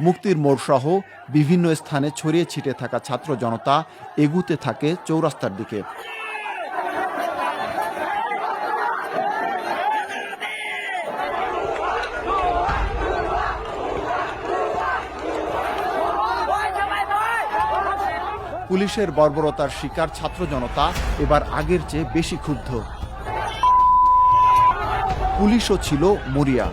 মুক্তির মোড় সহ বিভিন্ন স্থানে ছড়িয়ে ছিটে থাকা ছাত্র জনতা এগুতে থাকে চৌরাস্তার দিকে। পুলিশের বর্বরতার শিকার ছাত্র জনতা এবার আগের চেয়ে বেশি ক্ষুব্ধ। পুলিশও ছিল মরিয়া।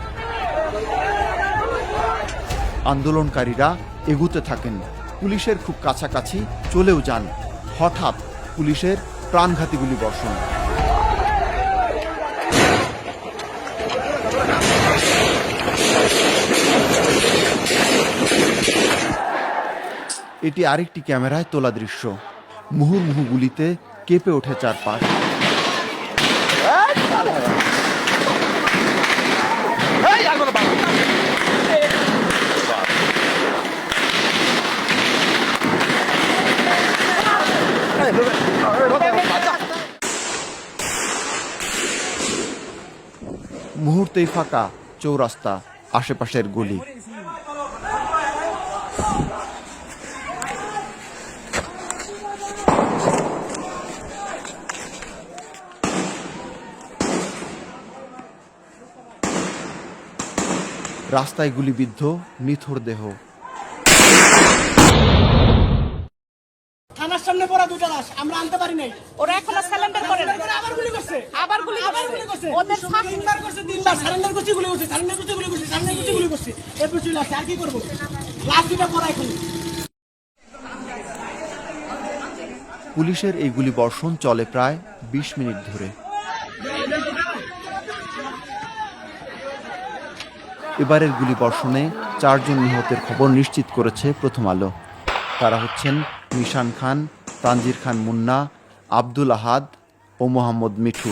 আন্দোলনকারীরা এগুতে থাকেন। পুলিশের খুব কাছাকাছি চলেও যান। হঠাৎ পুলিশের প্রাণঘাতী গুলি বর্ষণ। এটি আরেকটি ক্যামেরায় তোলা দৃশ্য। মুহুর্মুহু গুলিতে কেঁপে ওঠে চারপাশ। মুহূর্তেই ফাঁকা চৌরাস্তা আশেপাশের গলি। রাস্তায় গুলিবিদ্ধ নিথর দেহ। সামনে পড়া দুটো লাশ আমরা আনতে পারি নাই। ওরা এখনও সারেন্ডার করে আবার গুলি করছে। আবার গুলি আবার গুলি করছে। ওদের তিনবার করছে তিনবার। সারেন্ডার করছে গুলি করছে সারেন্ডার করছে গুলি করছে সারেন্ডার করছে গুলি করছে। এরপর চলে আসছে আর কি করব? লাশ দুটা পড়া এখন। পুলিশের এই গুলি বর্ষণ চলে প্রায় বিশ মিনিট ধরে। এবারের গুলি বর্ষণে চারজন নিহতের খবর নিশ্চিত করেছে প্রথম আলো। তারা হচ্ছেন মিশান খান তানজির খান মুন্না আব্দুল আহাদ ও মোহাম্মদ মিঠু।